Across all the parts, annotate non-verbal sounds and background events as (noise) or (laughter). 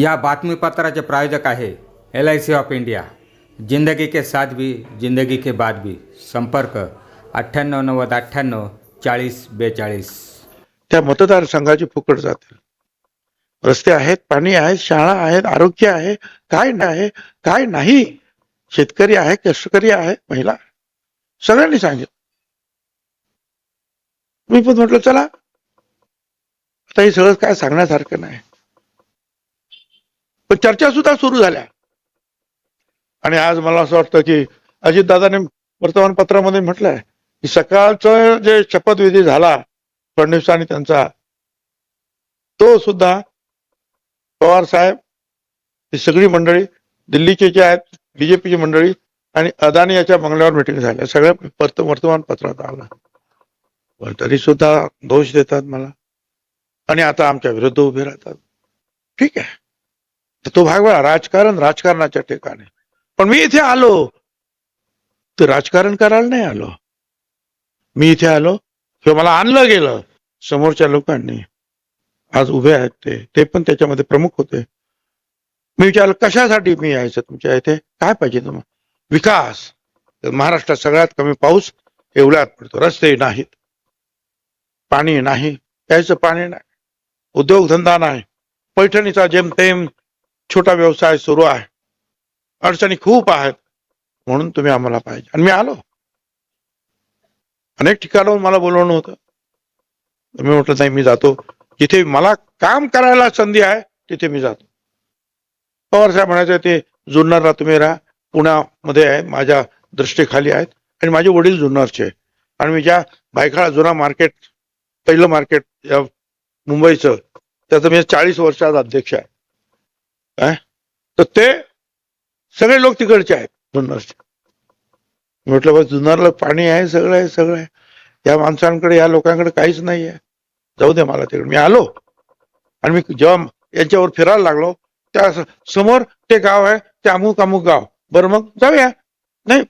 या बातमीपत्राचे प्रायोजक आहे L I C of India जिंदगी के साथ भी जिंदगी के बाद भी. संपर्क अठ्ठ्याण्णव नव्वद अठ्ठ्याण्णव चाळीस बेचाळीस. त्या मतदारसंघाची फुकट जातील. रस्ते आहेत पाणी आहे शाळा आहेत आरोग्य आहे काय आहे काय नाही. शेतकरी आहे कष्टकरी आहे महिला. सगळ्यांनी सांगितलं. मी पण म्हटलं चला. आता हे सगळं काय सांगण्यासारखं नाही. पण चर्चा सुद्धा सुरू झाल्या. आणि आज मला असं वाटतं की अजितदादाने वर्तमानपत्रामध्ये म्हटलंय की सकाळचं जे शपथविधी झाला फडणवीस आणि त्यांचा तो सुद्धा पवार साहेब ही सगळी मंडळी दिल्लीचे जे आहेत बीजेपीची मंडळी आणि अदानी याच्या बंगल्यावर मिटिंग झाल्या. सगळ्या वर्तमानपत्रात आला. पण तरी सुद्धा दोष देतात मला. आणि आता आमच्या विरुद्ध उभे राहतात. ठीक आहे. तर तो भाग वेळा राजकारण राजकारणाच्या ठिकाणी. पण मी इथे आलो. तर राजकारण करायला नाही आलो. मी इथे आलो. किंवा मला आणलं गेलं समोरच्या लोकांनी. आज उभे आहेत ते. ते पण त्याच्यामध्ये प्रमुख होते. मी विचारलं कशासाठी मी यायचं तुमच्या इथे? काय पाहिजे तुम्हाला? विकास. तर महाराष्ट्रात सगळ्यात कमी पाऊस एवढ्यात पडतो. रस्ते नाहीत. पाणी नाही. प्यायचं पाणी नाही. उद्योगधंदा नाही. पैठणीचा जेमतेम छोटा व्यवसाय सुरू आहे. अडचणी खूप आहेत म्हणून तुम्ही आम्हाला पाहिजे. आणि मी आलो. अनेक ठिकाणाहून मला बोलवणं होतं. मी म्हटलं नाही मी जातो. जिथे मला काम करायला संधी आहे तिथे मी जातो. पवार साहेब म्हणायचे ते जुन्नरला तुम्ही राहा. पुण्यामध्ये आहे माझ्या दृष्टीखाली आहेत. आणि माझे वडील जुन्नरचे आहे. आणि मी ज्या बायखाळा जुना मार्केट पहिलं मार्केट या मुंबईचं त्याचं मी चाळीस वर्षात अध्यक्ष आहे. तर ते सगळे लोक तिकडचे आहेत जुन्नरचे म्हटलं बस जुन्नरला पाणी आहे सगळं आहे सगळं आहे. या माणसांकडे या लोकांकडे काहीच नाही आहे. जाऊ दे मला तिकडे. मी आलो. आणि मी जेव्हा यांच्यावर फिरायला लागलो त्या समोर ते गाव आहे ते अमुक अमुक गाव. बरं मग जाऊया. नाही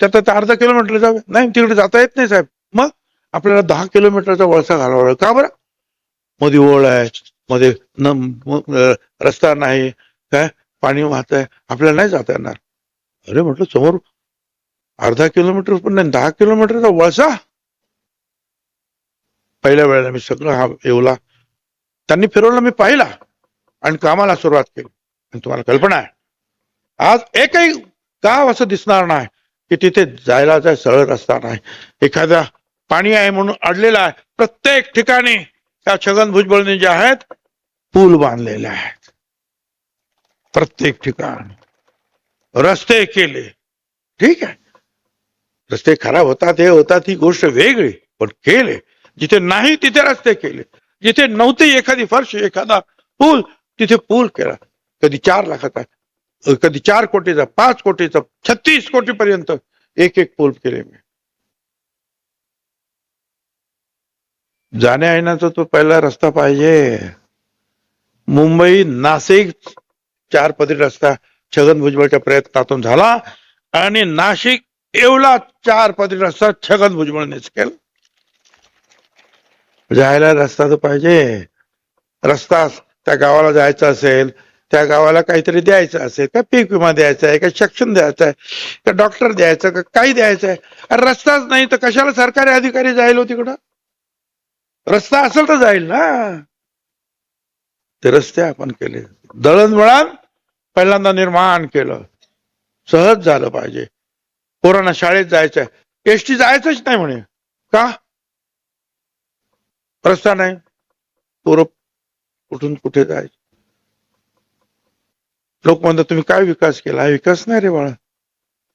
त्यात आता अर्धा किलोमीटर जाऊया. नाही तिकडे जाता येत नाही साहेब. मग आपल्याला दहा किलोमीटरचा वळसा घालावा लागेल. का बरं? मध्ये ओळ आहे मध्ये न रस्ता नाही काय? पाणी वाहत आहे. आपल्याला नाही जाता येणार. अरे म्हटलं समोर अर्धा किलोमीटर पण नाही दहा किलोमीटरचा वळसा. पहिल्या वेळेला मी सगळं हा येवला. त्यांनी फिरवलं मी पाहिला. आणि कामाला सुरुवात केली. आणि तुम्हाला कल्पना आहे. आज एकही गाव असं दिसणार नाही की तिथे जायला जाय सरळ रस्ता नाही. एखादा पाणी आहे म्हणून अडलेला आहे. प्रत्येक ठिकाणी त्या छगन भुजबळने जे आहेत पूल बांधलेले आहेत. प्रत्येक ठिकाणी. रस्ते केले. ठीक आहे. रस्ते खराब होतात हे होतात ही गोष्ट वेगळी पण केले. जिथे नाही तिथे रस्ते केले. जिथे नव्हते एखादी फर्श एखादा पूल तिथे पूल केला. कधी चार लाखाचा कधी चार कोटीचा पाच कोटीचा छत्तीस कोटी पर्यंत एक एक पूल केले मी. जाण्या येण्याचा तो पहिला रस्ता पाहिजे. मुंबई नाशिक चार पदरी रस्ता छगन भुजबळच्या प्रयत्नातून झाला आणि नाशिक येवला चार पदरी रस्ता छगन भुजबळनेच केला. जायला रस्ता तर पाहिजे. रस्ता त्या गावाला जायचं असेल त्या गावाला काहीतरी द्यायचं असेल का पीक विमा द्यायचा आहे का शिक्षण द्यायचं आहे का डॉक्टर द्यायचं का काही द्यायचं आहे. अरे रस्ताच नाही तर कशाला सरकारी अधिकारी जाईल हो तिकडं? रस्ता असेल तर जाईल ना. ते रस्ते आपण केले. दळणवळण पहिल्यांदा निर्माण केलं. सहज झालं पाहिजे. पोरांना शाळेत जायचं आहे एसटी जायचंच नाही म्हणे. का? रस्ता नाही. पोरं कुठून कुठे जायचं? लोक म्हणतात तुम्ही काय विकास केला? हा विकास नाही रे बाळा.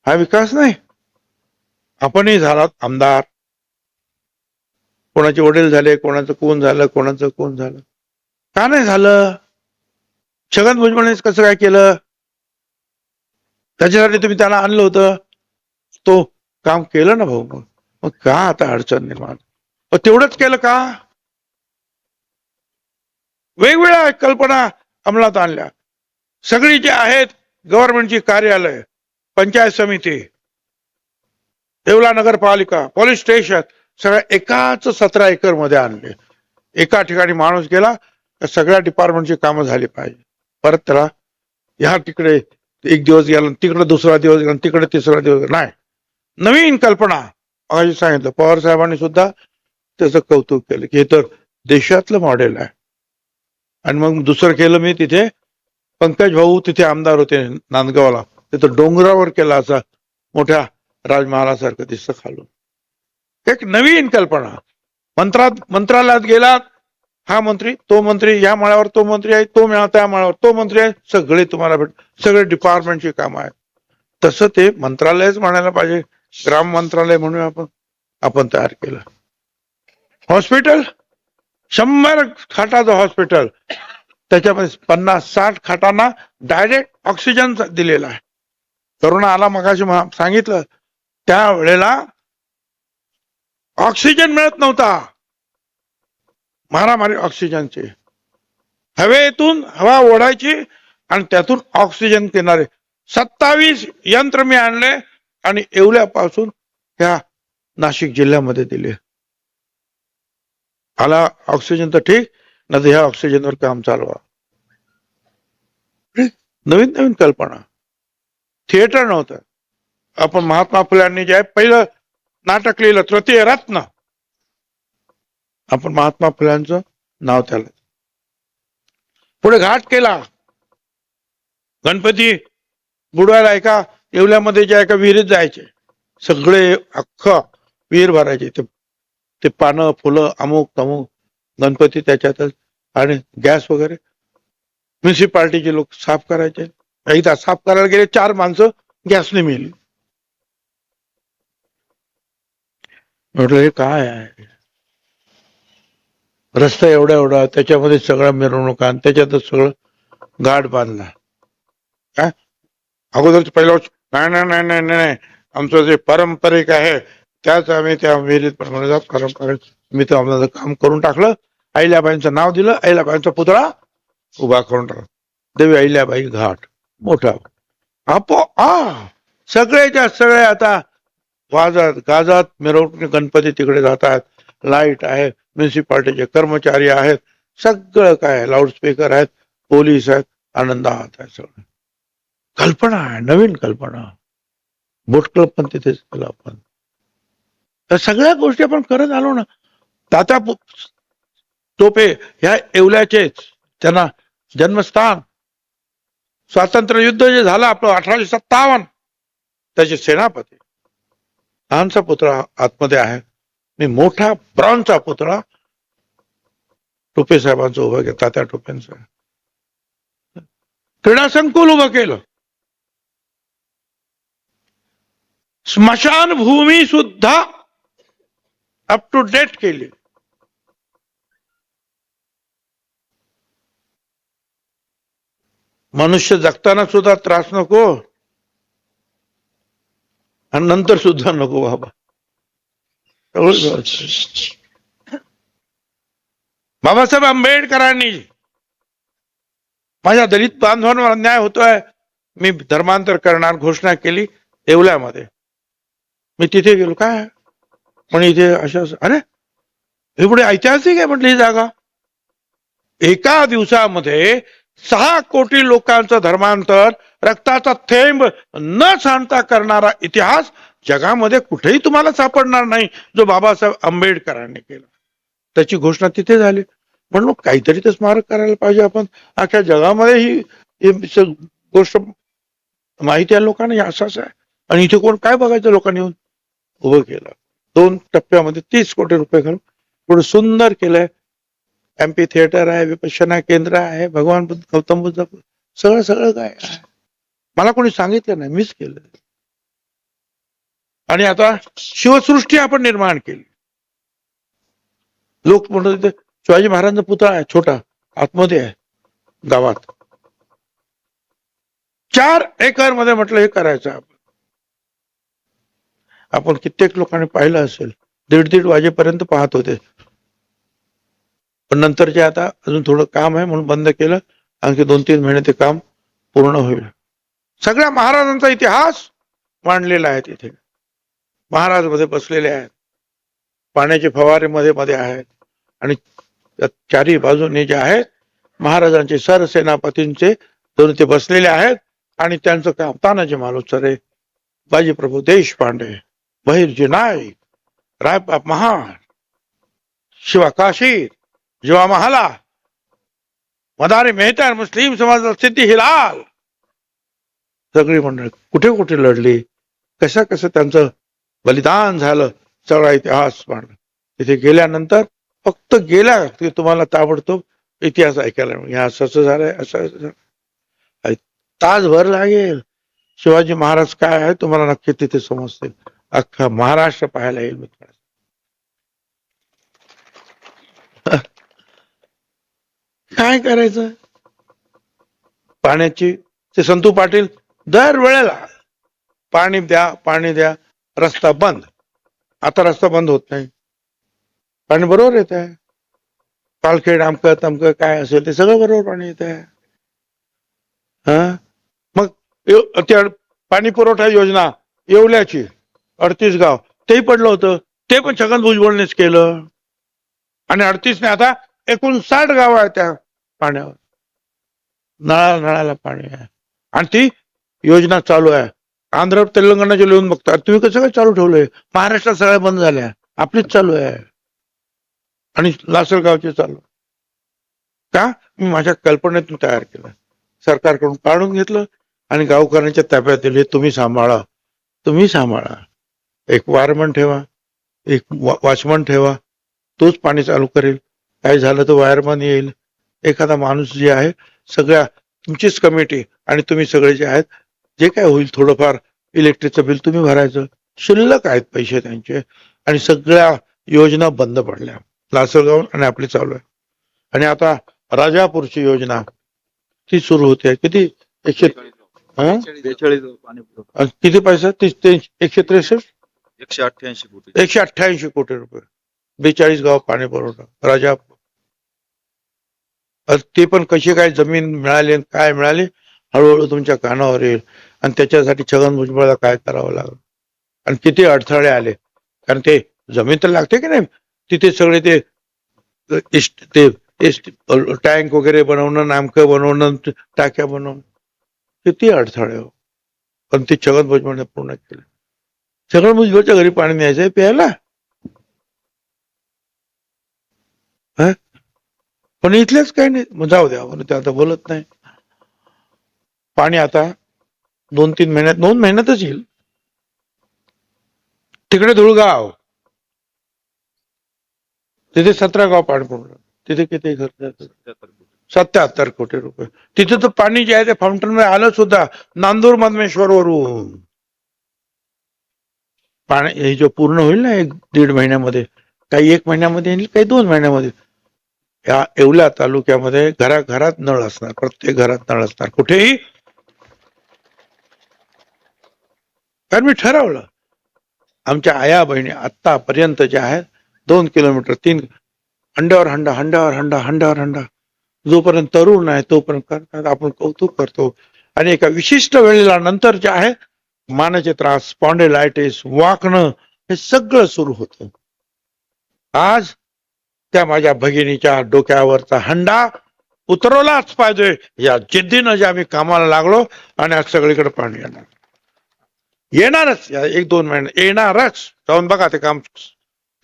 हा विकास नाही. आपणही झालात आमदार. कोणाचे वडील झाले कोणाचं कोण झालं कोणाचं कोण झालं? का नाही झालं? छगन भुजबळने कसं काय केलं? त्याच्यासाठी तुम्ही त्याला आणलं होतं. तो काम केलं ना भाऊ मग मग का आता अडचण निर्माण? मग तेवढंच केलं का? वेगवेगळ्या कल्पना अंमलात आणल्या. सगळी जी आहेत गव्हर्नमेंटची कार्यालय पंचायत समिती येवला नगरपालिका पोलीस स्टेशन सगळ्या एकाच सतरा एकरमध्ये आणले. एका ठिकाणी माणूस गेला या सगळ्या डिपार्टमेंटची कामं झाली पाहिजे. परत त्याला ह्या तिकडे एक दिवस गेला तिकडे दुसरा दिवस गेला तिकडे तिसरा दिवस नाही. नवीन कल्पना. अशी सांगितलं. पवार साहेबांनी सुद्धा त्याचं कौतुक केलं की हे तर देशातलं मॉडेल आहे. आणि मग दुसरं केलं मी तिथे पंकज भाऊ तिथे आमदार होते नांदगावला. तिथं डोंगरावर केला असा मोठ्या राजमहालासारखं दिसतं खालून. एक नवीन कल्पना. मंत्रात मंत्रालयात गेलात हा मंत्री तो मंत्री या माळ्यावर तो मंत्री आहे तो मिळा त्या माळ्यावर तो मंत्री आहे सगळे तुम्हाला भेट सगळे डिपार्टमेंटचे काम आहेत. तसं ते मंत्रालयच म्हणायला पाहिजे ग्राम मंत्रालय म्हणून आपण आपण तयार केलं. हॉस्पिटल शंभर खाटाचं हॉस्पिटल त्याच्यामध्ये पन्नास साठ खाटांना डायरेक्ट ऑक्सिजन दिलेला आहे. करोना आला मगाशी सांगितलं त्या वेळेला ऑक्सिजन मिळत नव्हता. मारामारी ऑक्सिजनचे. हवेतून हवा ओढायची आणि त्यातून ऑक्सिजन देणारे सत्तावीस यंत्र मी आणले आणि येवल्यापासून ह्या नाशिक जिल्ह्यामध्ये दिले. आला ऑक्सिजन तर ठीक नाही ह्या ऑक्सिजनवर काम चालवा नवीन नवीन कल्पना. थिएटर नव्हतं. आपण महात्मा फुल्यांनी जे आहे पहिलं नाटक लिहिलं तृतीय रत्न. आपण महात्मा फुलांचं नाव त्याला पुढे घाट केला. गणपती बुडवायला एका येवल्यामध्ये जे एका विहिरीत जायचे. सगळे अख्ख विहीर भरायचे. ते ते पानं फुलं अमुक तमुक गणपती त्याच्यातच आणि गॅस वगैरे. म्युन्सिपाल्टीचे लोक साफ करायचे. एकदा साफ करायला गेले चार माणसं गॅसने मिळली म्हटलं हे काय आहे? रस्ता एवढा एवढा त्याच्यामध्ये सगळं मिरवणूक आणि त्याच्यातच सगळं गाठ बांधला काय अगोदर पहिला वर्ष नाही नाही नाही नाही नाही आमचं जे पारंपरिक आहे त्याच आम्ही त्या विहिरीत प्रमाणे पारंपरिक मी तर आम्हाला काम करून टाकलं. अहिल्याबाईंचं नाव दिलं अहिल्याबाईंचा पुतळा उभा करून टाकला. देवी अहिल्याबाई घाट मोठा. आपो आ सगळेच्या सगळे आता वाजत गाजत मिरवणूक गणपती तिकडे जातात. लाइट आहे म्युन्सिपाल्टीचे कर्मचारी आहेत सगळं काय लाऊडस्पीकर आहेत पोलीस आहेत आनंदात आहे सगळं. कल्पना आहे नवीन कल्पना. बोट क्लब पण तिथेच केलं आपण. तर सगळ्या गोष्टी आपण करत आलो ना तात्या तोपे टोपे ह्या येवल्याचेच त्यांना जन्मस्थान. स्वातंत्र्य युद्ध जे झालं आपलं अठराशे सत्तावन्न त्याचे सेनापती. लहानसा पुतळा आतमध्ये आहे. मी मोठा ब्रॉन्झचा पुतळा टोपे साहेबांचं उभं केलं तात्या टोपेंचं. क्रीडा संकुल उभं केलं. स्मशानभूमी सुद्धा अप टू डेट केली. मनुष्य जगताना सुद्धा त्रास नको. आणि नंतर सुद्धा नको बाबा. बाबासाहेब आंबेडकरांनी माझ्या दलित बांधवांवर अन्याय होतोय मी धर्मांतर करणार घोषणा केली येवल्यामध्ये मी तिथे गेलो काय? पण इथे अशा अरे हे पुढे ऐतिहासिक आहे म्हटली ही जागा. एका दिवसामध्ये सहा कोटी लोकांचं धर्मांतर रक्ताचा थेंब न सांडता करणारा इतिहास जगामध्ये कुठेही तुम्हाला सापडणार नाही जो बाबासाहेब आंबेडकरांनी केला. त्याची घोषणा तिथे झाली. म्हणून काहीतरी तर स्मारक करायला पाहिजे आपण. अख्ख्या जगामध्ये ही गोष्ट माहिती आहे लोकांना हे असंच आहे. आणि इथे कोण काय बघायचं लोकांनी येऊन? उभं केलं. दोन टप्प्यामध्ये तीस कोटी रुपये घालून. पुढे सुंदर केलंय. एमपी थिएटर आहे विपश्यना केंद्र आहे भगवान बुद्ध गौतम बुद्ध सगळं सगळं काय मला कोणी सांगितलं नाही मीच केलं. आणि आता शिवसृष्टी आपण निर्माण केली. लोक म्हणत होते शिवाजी महाराजांचा पुतळा आहे छोटा आतमध्ये आहे गावात. चार एकरमध्ये म्हटलं हे करायचं आपण. आपण कित्येक लोकांनी पाहिलं असेल दीड दीड वाजेपर्यंत पाहत होते. पण नंतर जे आता अजून थोडं काम आहे म्हणून बंद केलं आणखी दोन तीन महिने ते काम पूर्ण होईल. सगळ्या महाराजांचा इतिहास मांडलेला आहे तिथे. महाराजमध्ये बसलेले आहेत. पाण्याचे फवारे मध्ये मध्ये आहेत. आणि त्या चारी बाजूने जे आहेत महाराजांचे सरसेनापतींचे दोन ते बसलेले आहेत आणि त्यांचं काम तानाजी मालुसरे बाजीप्रभू देशपांडे बहिर्जी नाईक रायबाप महान शिवा काशी जीवा महाला मदारी मेहता मुस्लिम समाजात स्थिती हिलाल. सगळी मंडळी कुठे कुठे लढली? कसं कसं त्यांचं बलिदान झालं सगळा इतिहास मांडला तिथे गेल्यानंतर फक्त गेल्या की तुम्हाला ताबडतोब इतिहास ऐकायला मिळेल. असं असं झालंय असं झालं तासभर लागेल. शिवाजी महाराज काय आहे तुम्हाला नक्की तिथे समजते अख्खा महाराष्ट्र पाहायला येईल मित्रांनो (laughs) काय करायचं? पाण्याची ते संतू पाटील दर वेळेला पाणी द्या पाणी द्या. रस्ता बंद. आता रस्ता बंद होत नाही. पाणी बरोबर येत आहे. पालखेड आमकं तमकं काय असेल ते सगळं बरोबर पाणी येत आहे. हा? मग त्या पाणी पुरवठा योजना येवल्याची अडतीस गाव तेही पडलं होतं. ते पण छगन भुजबळनेच केलं. आणि अडतीसने आता एकूण साठ गाव आहे त्या पाण्यावर. नळा नळाला पाणी आहे. आणि ती योजना चालू आहे. आंध्र तेलंगणाचे लिहून बघतात तुम्ही कसं काय चालू ठेवलंय? महाराष्ट्रात सगळ्या बंद झाल्या. आपलीच चालू आहे. आणि लासलगावचे चालू. का? मी माझ्या कल्पनेतून तयार केलं. सरकारकडून काढून घेतलं आणि गावकऱ्यांच्या ताब्यात दिले तुम्ही सांभाळा. तुम्ही सांभाळा. एक वायरमन ठेवा. एक वॉचमन ठेवा. तोच पाणी चालू करेल. काय झालं तर वायरमन येईल. एखादा माणूस जे आहे सगळ्या तुमचीच कमिटी आणि तुम्ही सगळे जे आहेत जे काय होईल थोडंफार इलेक्ट्रिकचं बिल तुम्ही भरायचं. शिल्लक आहेत पैसे त्यांचे. आणि सगळ्या योजना बंद पडल्या. लासलगाव आणि आपली चालू आहे. आणि आता राजापूरची योजना ती सुरू होते. किती? एकशे किती पैसा? तीस ते एकशे त्रेसष्ट? एकशे अठ्ठ्याऐंशी कोटी. एकशे अठ्ठ्याऐंशी कोटी रुपये. बेचाळीस गाव पाणी पुरवठा. राजापूर. ते पण कशी काय जमीन मिळाली काय मिळाली? हळूहळू तुमच्या कानावर येईल. आणि त्याच्यासाठी छगन भुजबळला काय करावं लागलं? आणि किती अडथळे आले? कारण ते जमीन तर लागते की नाही? तिथे सगळे ते इष्ट इस्ट- ते टँक वगैरे बनवणं नामकं बनवणं टाक्या बनवणं. किती अडथळे हो. पण ते छगन भुजबळने पूर्ण केलं. छगन भुजबळच्या घरी पाणी न्यायचंय प्यायला? पण इथलेच काही नाही. मग जाऊ द्या म्हणून ते आता बोलत नाही. पाणी आता दोन तीन महिन्यात दोन महिन्यातच येईल. तिकडे धुळगाव. तिथे सतरा गाव पाणी पुरवठा तिथे किती खर्च सत्याहत्तर कोटी रुपये. तिथे तर पाणी जे आहे ते फाउंटनमध्ये आलं सुद्धा नांदूर मधमेश्वर वरून पाणी हे जो पूर्ण होईल ना एक दीड महिन्यामध्ये काही एक महिन्यामध्ये येईल काही दोन महिन्यामध्ये. या येवला तालुक्यामध्ये घराघरात नळ असणार प्रत्येक घरात नळ असणार. कुठेही कारण मी ठरवलं. आमच्या आया बहिणी आतापर्यंत ज्या आहेत. दोन किलोमीटर तीन हंड्यावर हंडा हंड्यावर हंडा हंड्यावर हंडा. जोपर्यंत तरुण आहे तोपर्यंत करतात. आपण कौतुक करतो. आणि एका विशिष्ट वेळेला नंतर जे आहे मानाचे त्रास स्पॉन्डेलायटिस वाकणं हे सगळं सुरू होतं. आज त्या माझ्या भगिनीच्या डोक्यावरचा हंडा उतरवलाच पाहिजे. या जिद्दीनं जे आम्ही कामाला लागलो आणि आज सगळीकडे पाणी येणार. येणारच. या एक दोन महिने. येणारच. जाऊन बघा ते काम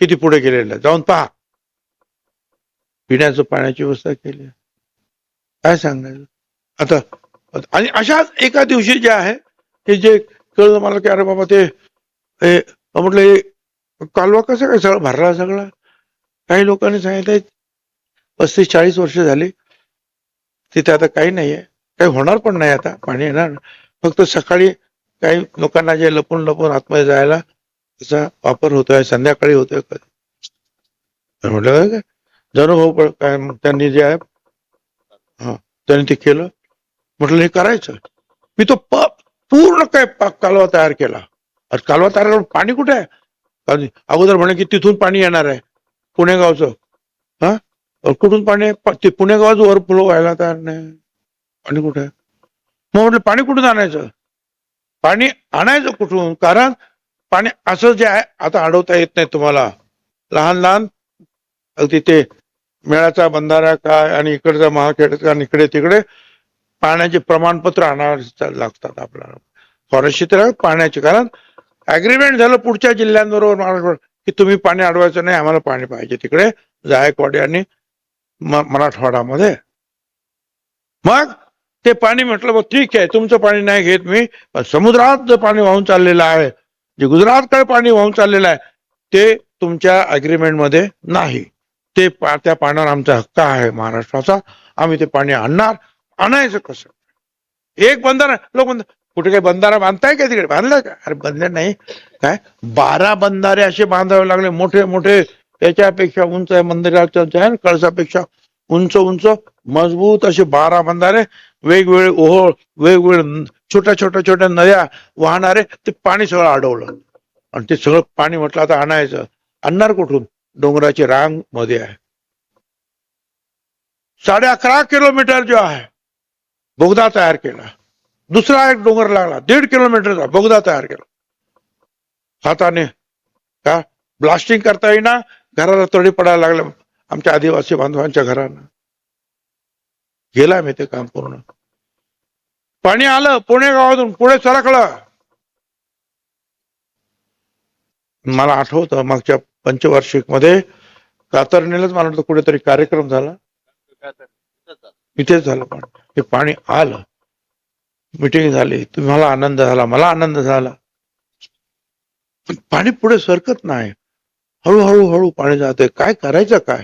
किती पुढे गेलेलं आहे. जाऊन पहा. पिण्याचं पाण्याची व्यवस्था केली आहे. काय सांगायचं? आता आणि अशाच एका दिवशी जे आहे की जे कळलं मला की अरे बाबा ते म्हटलं कालवा कसं काय सगळं भरला सगळा? काही लोकांनी सांगितलं पस्तीस चाळीस वर्ष झाली. तिथे आता काही नाही आहे काही होणार पण नाही आता. पाणी येणार. फक्त सकाळी काही लोकांना जे लपून लपून आतमध्ये जायला त्याचा वापर होतोय संध्याकाळी होतोय. कधी म्हटलं काय? भाऊ काय त्यांनी जे आहे हा त्यांनी ते केलं. म्हटलं हे करायचं. मी तो प पूर्ण काय कालवा तयार केला. अरे कालवा तयार करून पाणी कुठे आहे? आणि अगोदर म्हणे की तिथून पाणी येणार आहे पुणेगावचं. हा? कुठून पाणी ते प- वर पुणेगावचं व्हायला तयार नाही. पाणी कुठे आहे? मग म्हटलं पाणी कुठून आणायचं? पाणी आणायचं कुठून? कारण पाणी असं जे आहे आता अडवता येत नाही तुम्हाला. लहान लहान अगदी ते मेळाचा बंधारा काय आणि इकडचा महाखेडचा आणि इकडे तिकडे पाण्याचे प्रमाणपत्र आणावे लागतात आपल्याला. फॉरेस्टची तर पाण्याचे. कारण अग्रीमेंट झालं पुढच्या जिल्ह्यांबरोबर महाराष्ट्र की तुम्ही पाणी अडवायचं नाही आम्हाला पाणी पाहिजे तिकडे. जायकवाडी आणि मराठवाडामध्ये. मग ते पाणी म्हटलं बघ ठीक आहे तुमचं पाणी नाही घेत मी समुद्रात जे पाणी वाहून चाललेलं आहे जे गुजरातकडे पाणी वाहून चाललेलं आहे ते तुमच्या अग्रीमेंटमध्ये नाही. ते पा- त्या पाण्यावर आमचा हक्क आहे महाराष्ट्राचा आम्ही ते पाणी आणणार आणायचं कसं? एक बंधारा लोक म्हणतात कुठे काही बंधारा बांधताय का तिकडे? बांधलाय का? अरे बांधले नाही. काय? बारा बंधारे असे बांधावे लागले मोठे मोठे त्याच्यापेक्षा उंच आहे मंदिराच्या आहे कळसापेक्षा उंच उंच मजबूत असे बारा बंधारे वेगवेगळे ओहोळ वेगवेगळे छोट्या छोट्या छोट्या नद्या वाहणारे ते पाणी सगळं अडवलं. आणि ते सगळं पाणी म्हटलं आता आणायचं. आणणार कुठून? डोंगराची रांगमध्ये आहे. साडे अकरा किलोमीटर जो आहे बोगदा तयार केला. दुसरा एक डोंगर लागला दीड किलोमीटरचा बोगदा तयार केला. हाताने का? ब्लास्टिंग करता येईना घराला तडी पडायला लागलं आमच्या आदिवासी बांधवांच्या घरांना. गेला मी ते काम पूर्ण. पाणी आलं पुणे गावातून पुढे सरकलं मला आठवतं मागच्या पंचवार्षिकमध्ये कातरणीलाच मला वाटतं कुठेतरी कार्यक्रम झाला. इथेच झालं पण. हे पाणी आलं. मिटिंग झाली. तुम्हाला आनंद झाला मला आनंद झाला. पण पाणी पुढे सरकत नाही. हळूहळू हळू पाणी जाते काय करायचं काय?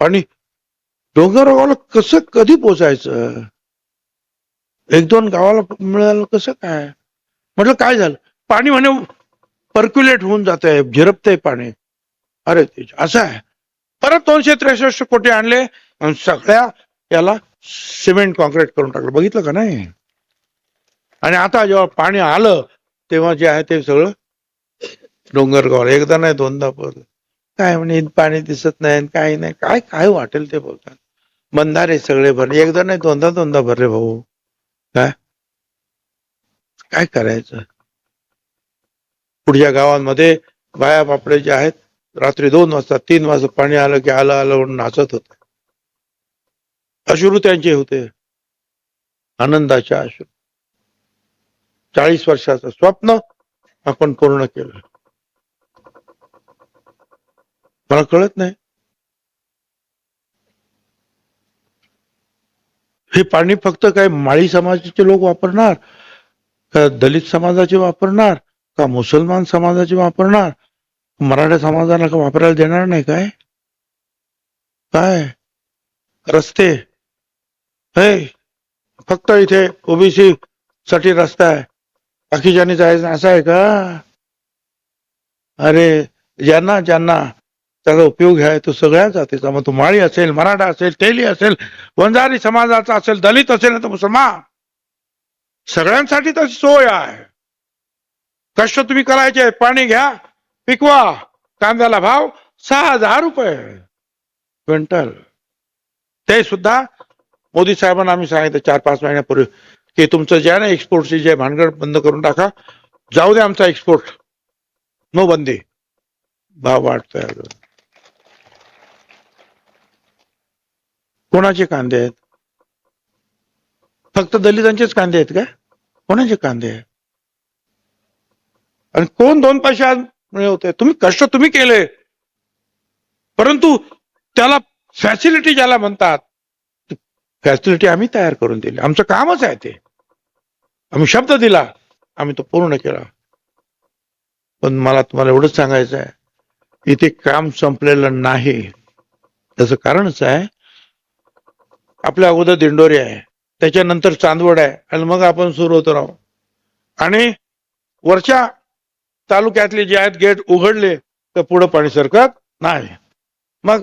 पाणी डोंगरगावाला कसं कधी पोचायचं? एक दोन गावाला मिळालं कसं काय? म्हटलं काय झालं? पाणी म्हणे पर्क्युलेट होऊन जात आहे झिरपतंय पाणी. अरे असं आहे. परत दोनशे त्रेसष्ट कोटी आणले आणि सगळ्या याला सिमेंट कॉन्क्रीट करून टाकलं. बघितलं का नाही? आणि आता जेव्हा पाणी आलं तेव्हा जे आहे ते सगळं डोंगरगावला. एकदा नाही दोनदा पण. काय म्हणे पाणी दिसत नाही काही नाही. काय काय वाटेल ते बोलतात. बंधारे सगळे भरले. एकदा नाही दोनदा दोनदा भरले भाऊ. काय काय करायचं? पुढच्या गावांमध्ये बाया बापडे जे आहेत रात्री दोन वाजता तीन वाजता पाणी आलं की आलं आलं म्हणून नाचत होत. अश्रू त्यांचे होते. आनंदाचे अश्रू. चाळीस वर्षाचं स्वप्न आपण पूर्ण केलं. मला कळत नाही. हे पाणी फक्त काय माळी समाजाचे लोक वापरणार? का दलित समाजाचे वापरणार? का मुसलमान समाजाचे वापरणार? मराठा समाजाला का वापरायला देणार नाही काय? काय? रस्ते? हे फक्त इथे ओबीसी साठी रस्ता आहे. बाकीच्यानी जायचं असं आहे का? अरे ज्यांना ज्यांना त्याचा उपयोग आहे तो सगळ्या जातीचा. मग तो माळी असेल मराठा असेल तेली असेल वंजारी समाजाचा असेल दलित असेल ना तर मुसलमान. सगळ्यांसाठी तशी सोय आहे. कष्ट तुम्ही करायचे पाणी घ्या पिकवा कांद्याला भाव सहा हजार रुपये. क्विंटल. ते सुद्धा मोदी साहेबांना आम्ही सांगितलं चार पाच महिन्यापूर्वी की तुमचं जे आहे ना एक्सपोर्टची जे भानगड बंद करून टाका जाऊ दे आमचा एक्सपोर्ट नो बंदी भाव वाढतोय कोणाचे कांदे आहेत? फक्त दलितांचेच कांदे आहेत का? कोणाचे कांदे आहेत? आणि कोण दोन पैसे आज मिळवते तुम्ही कष्ट तुम्ही केले. परंतु त्याला फॅसिलिटी ज्याला म्हणतात फॅसिलिटी आम्ही तयार करून दिली. आमचं कामच आहे ते. आम्ही शब्द दिला. आम्ही तो पूर्ण केला. पण मला तुम्हाला एवढंच सांगायचं आहे इथे काम संपलेलं नाही. त्याचं कारणच आहे आपल्या अगोदर दिंडोरी आहे. त्याच्यानंतर चांदवड आहे. आणि मग आपण सुरू होतो राहू आणि वरच्या तालुक्यातले जे आहेत गेट उघडले तर पुढं पाणी सरकत नाही. मग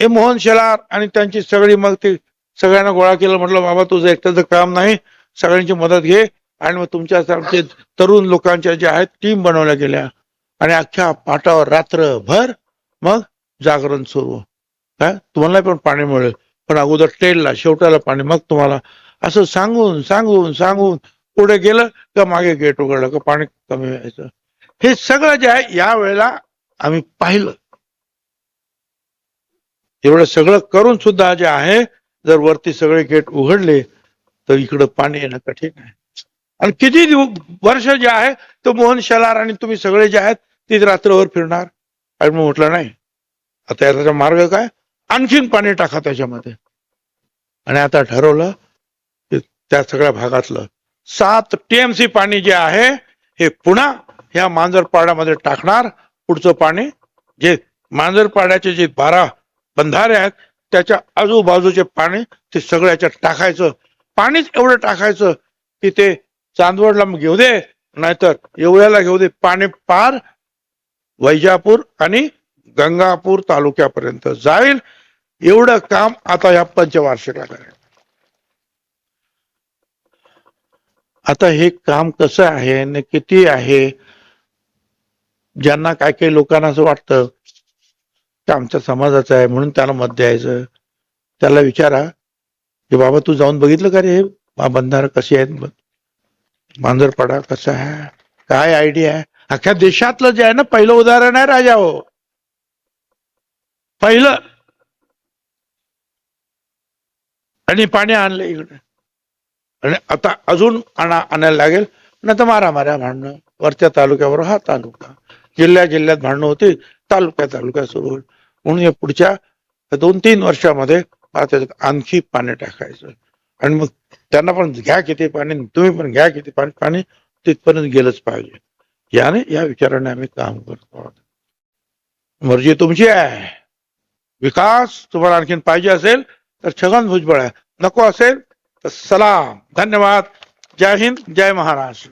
हे मोहन शेलार आणि त्यांची सगळी मग ती सगळ्यांना गोळा केलं म्हटलं बाबा तुझं एकट्याचं काम नाही. सगळ्यांची मदत घे. आणि मग तुमच्यासारखे तरुण लोकांच्या ज्या आहेत टीम बनवल्या गेल्या. आणि अख्ख्या पाटावर रात्रभर मग जागरण सुरू. काय तुम्हाला पण पाणी मिळेल. पण अगोदर टेलला शेवटाला पाणी मग तुम्हाला असं सांगून सांगून सांगून पुढे गेलं का मागे गेट उघडलं का पाणी कमी व्हायचं. हे सगळं जे आहे या वेळेला आम्ही पाहिलं. एवढं सगळं करून सुद्धा जे आहे जर वरती सगळे गेट उघडले तर इकडं पाणी येणं कठीण आहे. आणि किती दिव- वर्ष जे आहे तो मोहन शेलार आणि तुम्ही सगळे जे आहेत ते रात्रभर फिरणार. आणि मग म्हटलं नाही. आता याचा मार्ग काय? आणखीन पाणी टाका त्याच्यामध्ये. आणि आता ठरवलं की त्या सगळ्या भागातलं सात टीएमसी पाणी जे आहे हे पुन्हा ह्या मांजरपाड्यामध्ये टाकणार पुढचं पाणी जे मांजरपाड्याचे जे बारा बंधारे आहेत त्याच्या आजूबाजूचे पाणी ते सगळ्याच्या टाकायचं. पाणीच एवढं टाकायचं की ते चांदवडला मग घेऊ दे नाहीतर एवढ्याला घेऊ दे. पाणी पार वैजापूर आणि गंगापूर तालुक्यापर्यंत जाईल. एवढं काम आता या पंचवार्षिकला करेल आता हे काम कसं आहे आणि किती आहे? ज्यांना काय काही लोकांना असं वाटतं ते आमच्या समाजाचं आहे म्हणून त्याला मत द्यायचं. त्याला विचारा की बाबा तू जाऊन बघितलं का रे बंधार कसे आहेत? मांजरपाडा कसा आहे? काय आयडिया आहे? अख्ख्या देशातलं जे आहे ना पहिलं उदाहरण आहे राजा हो. पहिलं. आणि पाणी आणलं इकडे. आणि आता अजून आणा आणायला लागेल. नाही तर मारा माऱ्या भांडणं. वरच्या तालुक्यावर हा तालुका. जिल्ह्या जिल्ह्यात भांडणं होती. तालुक्या तालुक्या सुरू होईल. म्हणून या पुढच्या दोन तीन वर्षामध्ये त्याच्यात आणखी पाणी टाकायचं. आणि मग त्यांना पण घ्या किती पाणी तुम्ही पण घ्या किती पाणी पाणी तिथपर्यंत गेलंच पाहिजे. याने या विचाराने आम्ही काम करतो. आहोत मर्जी तुमची आहे. विकास तुम्हाला आणखीन पाहिजे असेल तर छगन भुजबळ आहे. नको असेल तर सलाम. धन्यवाद. जय हिंद जय महाराष्ट्र.